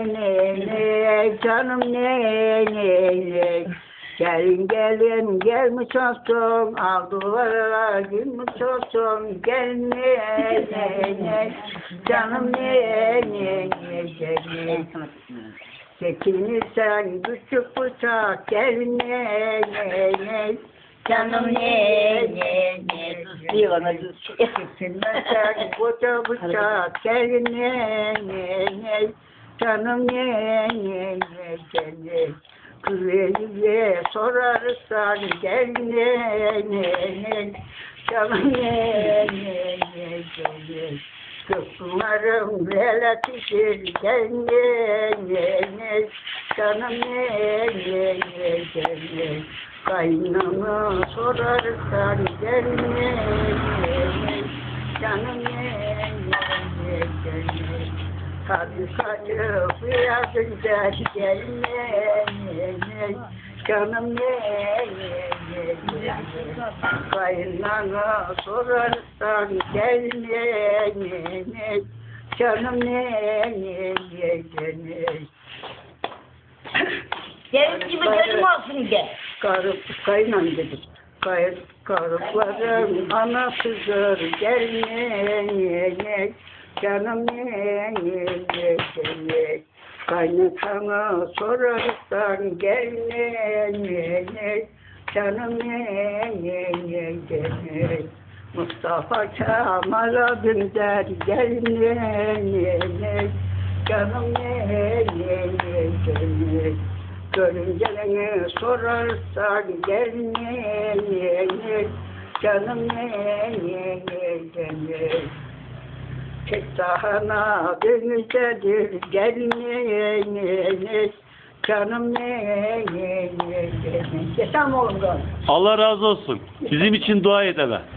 Ne ne canım ne ne ne. Gelin gelin gelmiş olsun. Aldılar gülmüş olsun. Gel ne ne ne. Canım ne ne ne ne Çekinirsen küçük bıçak. Gel ne ne ne. Canım ne ne ne. Bir ona düz. Çekinmezsen koca bıçak. Gel ne ne ne canım ne ne ne ne Güveliye sorarsan gel ne ne canım ne ne ne ne Kısımlarım relatiftir gel ne ne canım ne ne ne ne Kaynana sorarsan gel ne ne canım ne ne Kaçıp yazınca gel ne canım ne ne ne ne. Kaynana sorarsan gel ne canım ne ne ne ne Senin gibi canım olsun de. Karıp kaynan dedim. Kay, karıpların anasıdır gel ne canım ne ne ne ne Kaynatana sorarsan gel ne ne ne canım ne ne ne ne Mustafa Kemal abim der gel ne ne ne canım ne ne ne ne Görünce beni sorarsan gel ne ne ne canım ne ne ne ne Tek sahana denizedir gel ne ne ne canım ne ne ne ne Desem oğlum da. Allah razı olsun. Bizim için dua edeme.